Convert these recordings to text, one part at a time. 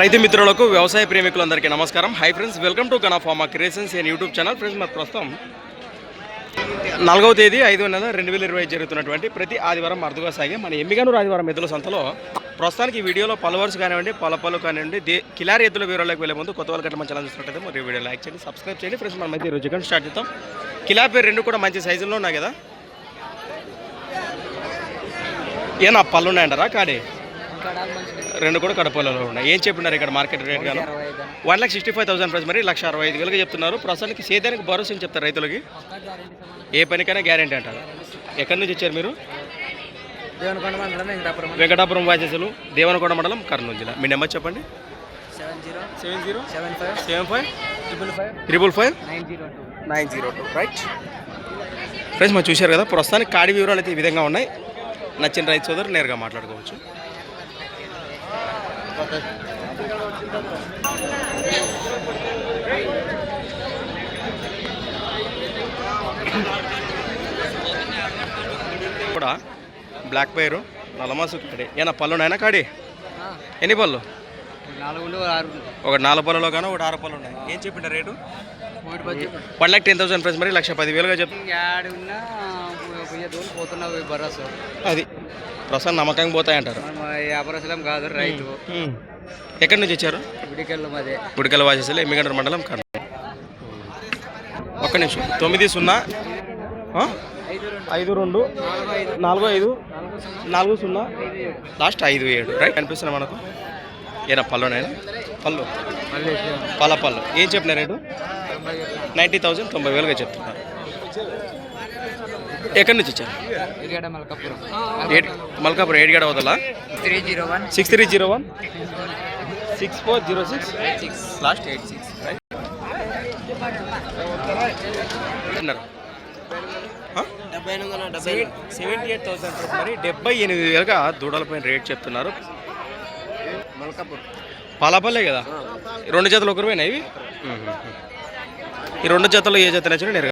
రైతు మిత్రులకు వ్యవసాయ ప్రేమికులందరికీ నమస్కారం. Hi friends welcome to Gana creations and YouTube channel friends మరి ప్రస్తుతం నాలుగవ తేదీ ఐదో నెల రెండు వేల ఇరవై జరుగుతున్నటువంటి ప్రతి ఆదివారం అరుదుగా సాగే మన ఎమ్మిగనూరు ఆదివారం ఎద్దుల సంతలో. ప్రస్తుతానికి ఈ వీడియోలో పలవర్స్ కానివ్వండి పలపలు కానివ్వండి దే కిలారి ఎద్దుల వివరాలకు వెళ్ళే ముందు కొత్త వాళ్ళకి మన ఛానల్ చూసినట్టయితే మరి వీడియో లైక్ చేయండి సబ్స్క్రైబ్ చేయండి. ఫ్రెండ్స్ మనం అయితే ఈరోజు చికెన్ స్టార్ట్ చేద్దాం. కిలా పేరు రెండు కూడా మంచి సైజుల్లో ఉన్నాయి కదా. ఏనా పళ్ళు ఉన్నాయంటారా కాడే? రెండు కూడా కడపలలో ఉన్నాయి. ఏం చెప్పినారు ఇక్కడ మార్కెట్ రేట్ గాను? One lakh sixty five thousand price మరి లక్ష అరవై ఐదు వేలుగా చెప్తున్నారు. ప్రస్తుతానికి సేదానికి భరోసా అని చెప్తారు రైతులకి. ఏ పనికైనా గ్యారెంటీ అంటారు. ఎక్కడి నుంచి వచ్చారు మీరు? దేవనకొండ మండలం వెంకటాపురం వాచేసులు దేవనకొండ మండలం కర్నూలు జిల్లా. మీ నెంబర్ చెప్పండి. Seven zero seven zero seven five seven five triple five five nine zero two nine zero two. Right friends మనం చూశారు కదా ప్రస్తుతానికి కాడి వివరాలు అయితే ఈ విధంగా ఉన్నాయి. నచ్చిన రైతు సోదరు నేరుగా మాట్లాడుకోవచ్చు. కూడా బ్లాక్ పైరు నల్లమాసు కాడి. ఏనా పళ్ళు నాయన కాడి? ఎన్ని పళ్ళు? నాలుగు ఆరు ఒకటి నాలుగు పళ్ళలో కానీ ఒకటి ఆరు పళ్ళు ఉన్నాయి. ఏం చెప్పిండ rate? One lakh ten thousand price మరి లక్ష పదివేలుగా చెప్ యాడ్ ఉన్నా పోయే దూరం పోతున్నావు భరోసా అది. ప్రస్తుతం నమ్మకంగా పోతాయంటారు? వ్యాపారస్తులం కాదు రైతు. ఎక్కడి నుంచి వచ్చారు? గుడికెళ్ళం అదే గుడికల వాసేసలు ఎమ్మిగండ్ర మండలం కర్నూలు ఒక్క నిమిషం. తొమ్మిది సున్నా? ఐదు రెండు నాలుగు ఐదు నాలుగు సున్నా. లాస్ట్ ఐదు ఏడు రైట్? కనిపిస్తున్నా మనకు? ఏనా పళ్ళునైనా పళ్ళు పళ్ళ పళ్ళు ఏం చెప్పిన రేటు? నైంటీ థౌజండ్ తొంభై వేలుగా చెప్తున్నారు. ఎక్కడి నుంచి వచ్చారు? మల్కాపురం. ఏడ్ మల్కాపురం ఏడుగడ వదలా? Three zero one. Six three zero one? Six four zero six? Six. Last eight six డెబ్బై సెవెంటీ ఎయిట్ థౌసండ్ మరి డెబ్బై ఎనిమిది వేలుగా దూడల పైన రేట్ చెప్తున్నారు. మల్కాపురం. పాలాపల్లే కదా? రెండు జతలు ఒకరిపోయినా ఇవి? ఈ రెండు జతలు ఏ జత నచ్చిన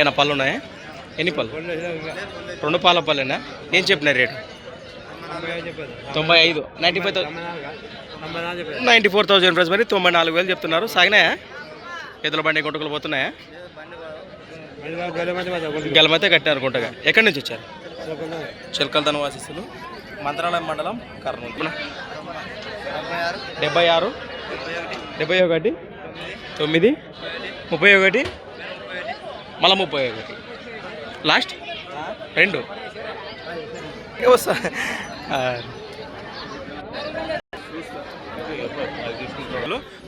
ఏనా పళ్ళు ఉన్నాయా? ఎన్ని పళ్ళు? రెండు పాల పళ్ళేనా? ఏం చెప్పిన రేటు? తొంభై ఐదు. Ninety five ninety four thousand price మరి తొంభై నాలుగు వేలు చెప్తున్నారు. సాగినాయా? ఎదుల బండి గుంటకులు పోతున్నాయా? గెలమైతే కట్టారు గుంటగా ఎక్కడి నుంచి వచ్చారు? చిలకలతన వాసిస్తులు. మంత్రాలయం మండలం కర్నూలు. డెబ్బై ఆరు. డెబ్బై ఒకటి. తొమ్మిది. ముప్పై ఒకటి. మళ్ళీ ముప్పై ఒకటి. లాస్ట్? రెండు. ఏ వస్తా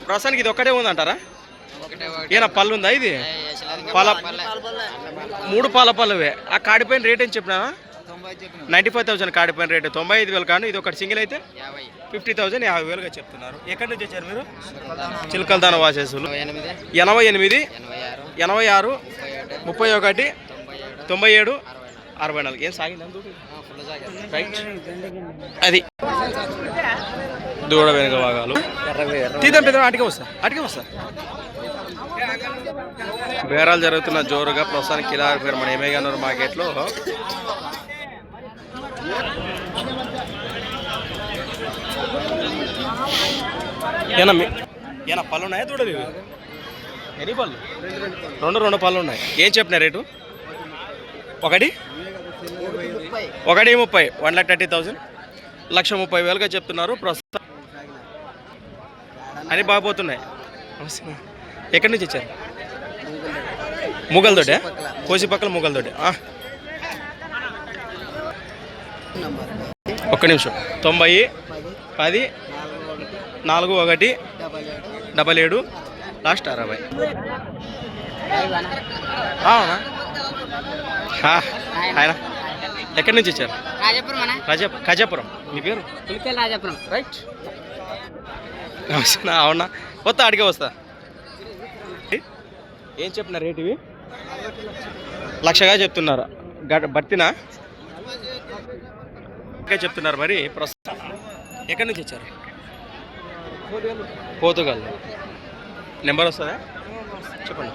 ప్రస్తుతానికి ఇది ఒక్కటే ఉందంటారా? ఒకటే ఏనా పళ్ళు ఉందా ఇది? పాల మూడు పాల పళ్ళవే. ఆ కాడిపోయిన రేట్ ఏం చెప్పినా చెప్పిన నైంటీ ఫైవ్ థౌసండ్ కాడిపోయిన రేటు. తొంభై ఐదు వేలు కానీ ఇది ఒకటి సింగిల్ అయితే ఫిఫ్టీ థౌసండ్ యాభై వేలుగా చెప్తున్నారు. ఎక్కడి నుంచి వచ్చారు మీరు? చిలకలదాన వాసేసులు. ఎనభై ఎనిమిది ఎనభై ఆరు ఎనభై ఆరు ముప్పై ఒకటి తొంభై ఏడు అరవై నాలుగు. ఏం సాగింది రైట్ అది. దూడ వెనుక భాగాలు. తీద్దాం పెద్ద అటుకే వస్తా అటుకే వస్తా. బేరాలు జరుగుతున్న జోరుగా ప్రస్తుతానికి పేరు మన ఏమేగన్నూరు మార్కెట్లో. ఏనా ఏనా పళ్ళు ఉన్నాయా దూడలు ఇవి? ఎన్ని పళ్ళు? రెండు రెండు పళ్ళు ఉన్నాయి. ఏం చెప్పిన రేటు? ఒకటి? ఒకటి ముప్పై. One lakh thirty thousand. లక్ష ముప్పై వేలుగా చెప్తున్నారు. ప్రస్తుతం అని బాగుపోతున్నాయి ఎక్కడి నుంచి ఇచ్చారు ముగల్తోటే కోసి పక్కల ముగల్తోటే ఒక్క నిమిషం. తొంభై పది నాలుగు ఒకటి డబల్ ఏడు లాస్ట్ అరవై. అవునా? ఆయన ఎక్కడి నుంచి వచ్చారు? రాజాపురం ఖజాపురం. మీ పేరు? రాజాపురం. రైట్. అవునా? వస్తా అడిగే వస్తా. ఏం చెప్పిన రేట్ ఇవి? లక్షగా చెప్తున్నారు? ఇంకా చెప్తున్నారు మరి ప్రస్తుతం. ఎక్కడి నుంచి వచ్చారు? పోతుగల్ నెంబర్ వస్తుందా? చెప్పండి.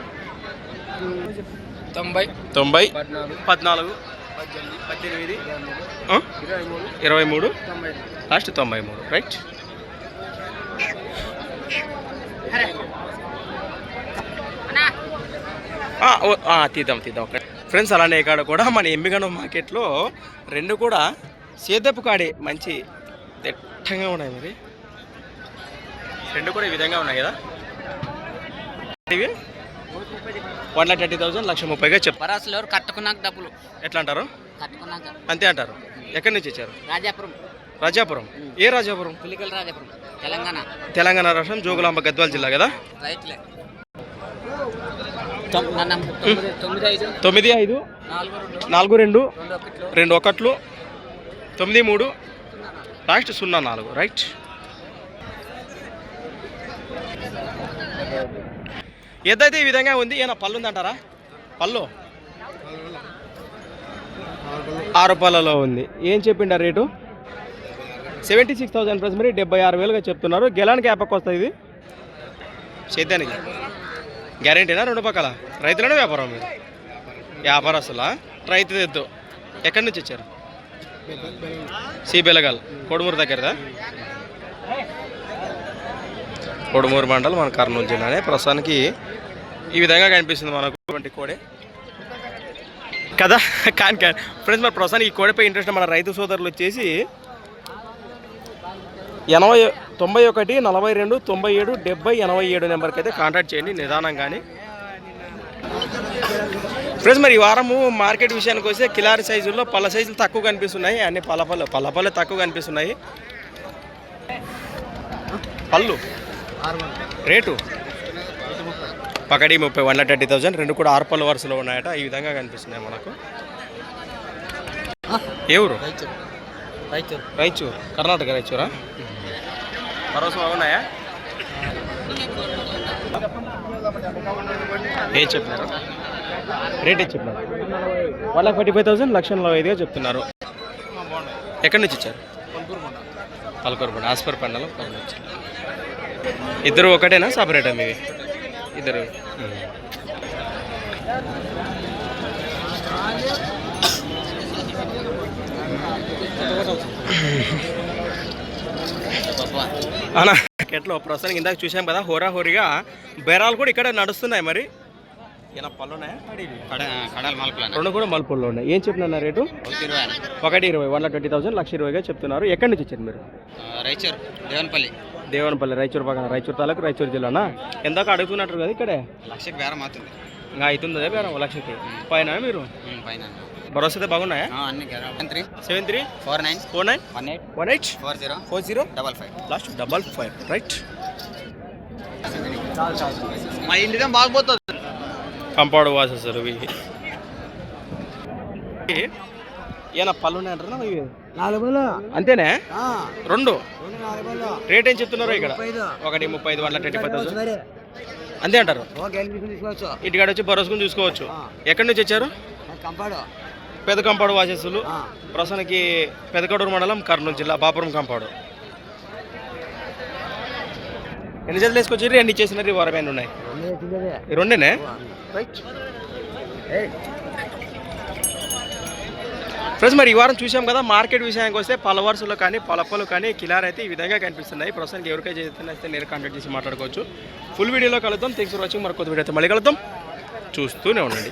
తొంభై. తొంభై. పద్నాలుగు. పద్దెనిమిది? ఇరవై మూడు ఇరవై మూడు తొంభై. లాస్ట్ తొంభై మూడు రైట్ ఆ, ఓ, ఆ, తీద్దాం తీద్దాం. ఒక ఫ్రెండ్స్ అలానే ఇక్కడ కూడా మన ఎంబిగన మార్కెట్లో రెండు కూడా సేదపు కాడే మంచి దట్టంగా ఉన్నాయి మరి. రెండు కూడా ఈ విధంగా ఉన్నాయి కదా? ఇవి? వన్ లాక్ థర్టీ థౌసండ్ లక్ష ముప్పైగా చెప్ బరాసులు ఎవరు కట్టుకున్నాక డబ్బులు. ఎట్లా అంటారు కట్టుకున్నాక. అంతే అంటారు. ఎక్కడి నుంచి వచ్చారు రాజాపురం. రాజాపురం. ఏ రాజాపురం? పులికెళ్ళి రాజాపురం తెలంగాణ. తెలంగాణ రాష్ట్రం జోగులాంబ గద్వాల జిల్లా కదా? రైట్లే. తొమ్మిది ఐదు. నాలుగు రెండు. రెండు ఒకట్లు. తొమ్మిది మూడు. లాస్ట్ సున్నా నాలుగు రైట్ ఏదైతే ఈ విధంగా ఉంది ఏమైనా పళ్ళు ఉందంటారా? పళ్ళు? ఆరు పళ్ళలో ఉంది. ఏం చెప్పిండ rate? Seventy six thousand plus మరి డెబ్బై ఆరు వేలుగా చెప్తున్నారు. గెలానికి యాపక్ వస్తుంది ఇది? సేద్యానికి గ్యారెంటీనా? రెండు పక్కల? రైతులనే వ్యాపారం మీరు? వ్యాపారస్తులా? రైతు ఎద్దు ఎక్కడి నుంచి వచ్చారు? సి బెలగాల్. కొడుమూరు దగ్గరదా? కొడుమూరు మండలం మన కర్నూలు జిల్లానే. ప్రస్తుతానికి ఈ విధంగా కనిపిస్తుంది మనకు కోడే. కదా కానీ ఫ్రెండ్స్ మరి ప్రస్తుతానికి ఈ కోడిపై ఇంట్రెస్ట్ మన రైతు సోదరులు వచ్చేసి ఎనభై తొంభై ఒకటి నలభై రెండు తొంభై ఏడు డెబ్బై ఎనభై ఏడు నెంబర్కి అయితే కాంటాక్ట్ చేయండి నిదానం కానీ ఫ్రెండ్స్ మరి ఈ వారము మార్కెట్ విషయానికి వస్తే కిలారి సైజుల్లో పళ్ళ సైజులు తక్కువ కనిపిస్తున్నాయి అన్ని పళ్ళ పళ్ళు పళ్ళ పళ్ళు తక్కువ కనిపిస్తున్నాయి. పళ్ళు? రేటు? పకడి ముప్పై వన్ థర్టీ థౌజండ్ రెండు కూడా ఆరు పళ్ళు వరుసలో ఉన్నాయట. ఈ విధంగా కనిపిస్తున్నాయి మనకు. ఏ ఊరు? రాయచూర్. కర్ణాటక రాయచూరా? భరోసా బాగున్నాయా ఏం చెప్పినారు? రేట్ ఏం చెప్పినారు? One lakh forty five thousand లక్ష నలభై ఐదుగా చెప్తున్నారు. ఎక్కడి నుంచి ఇచ్చారు పలకూరుపండి ఆస్పర్ పండలం కర్నూలు నుంచి ఇద్దరు ఒకటేనా? సపరేటా మీవి? ఇద్దరు. అనా ఎట్లా ప్రస్తుతానికి ఇందాక చూసాం కదా హోరా హోరీగా బేరాలు కూడా ఇక్కడ నడుస్తున్నాయి మరి. రెండు కూడా మలుపుల్లో ఉన్నాయి. ఏం చెప్తున్నా రేటు? ఇరవై. ఒకటి ఇరవై వన్ లాక్ ట్వంటీ థౌసండ్ లక్ష ఇరవైగా చెప్తున్నారు. ఎక్కడి నుంచి వచ్చారు మీరు? రైచూర్ దేవనపల్లి. దేవనపల్లి రాయచూరు పక్కన రాయచూరు తాలూకు రాయచూరు జిల్లానా? ఎందాక అడుగుతున్నట్టు కదా ఇక్కడే? లక్షకి బేరం అవుతుంది. ఇంకా అవుతుంది బేరం లక్షకి. పైన మీరు? పైన. భరోసా అయితే బాగున్నాయా అన్ని one three. Seven three? Four nine. Four nine? One eight. One eight? Four zero. Four zero? Double five. Last double five. Right. మా ఇంటిదే బాగుపోతుంది. కంపౌండ్ వాసెస్ ఇవి ఏనా పళ్ళు ఉన్నాయంటారా? ఇవి అంతేనే? రెండు? రేట్ ఏం చెప్తున్నారు ఇక్కడ? ఒకటి ముప్పై ఐదు వన్ ట్వంటీ ఫైవ్ థౌసండ్. అంతే అంటారు? ఇంటికాడ వచ్చి భరోసుకుని చూసుకోవచ్చు. ఎక్కడి నుంచి వచ్చారు? పెద్ద కంపాడు వాసెస్లు. ప్రస్తుతానికి పెదకడూరు మండలం కర్నూలు జిల్లా బాపురం కంపాడు. ఎన్ని జతలు వేసుకొచ్చారు ఎన్ని ఇచ్చేసినారు? ఈ వారం ఎన్ని ఉన్నాయి? రెండేనే? ఫ్రెండ్స్ మరి ఈ వారం చూసాం కదా మార్కెట్ విషయానికి వస్తే పలవర్సులు కానీ పలపలు కానీ కిలార్ అయితే ఈ విధంగా కనిపిస్తున్నాయి. ప్రస్తుతానికి ఎవరికైతే అయితే నేను కాంటాక్ట్ చేసి మాట్లాడుకోవచ్చు. ఫుల్ వీడియోలో కలుద్దాం. థ్యాంక్స్ ఫర్ వాచింగ్ మరి కొత్త వీడియో అయితే మళ్ళీ కలుద్దాం. చూస్తూనే ఉండండి.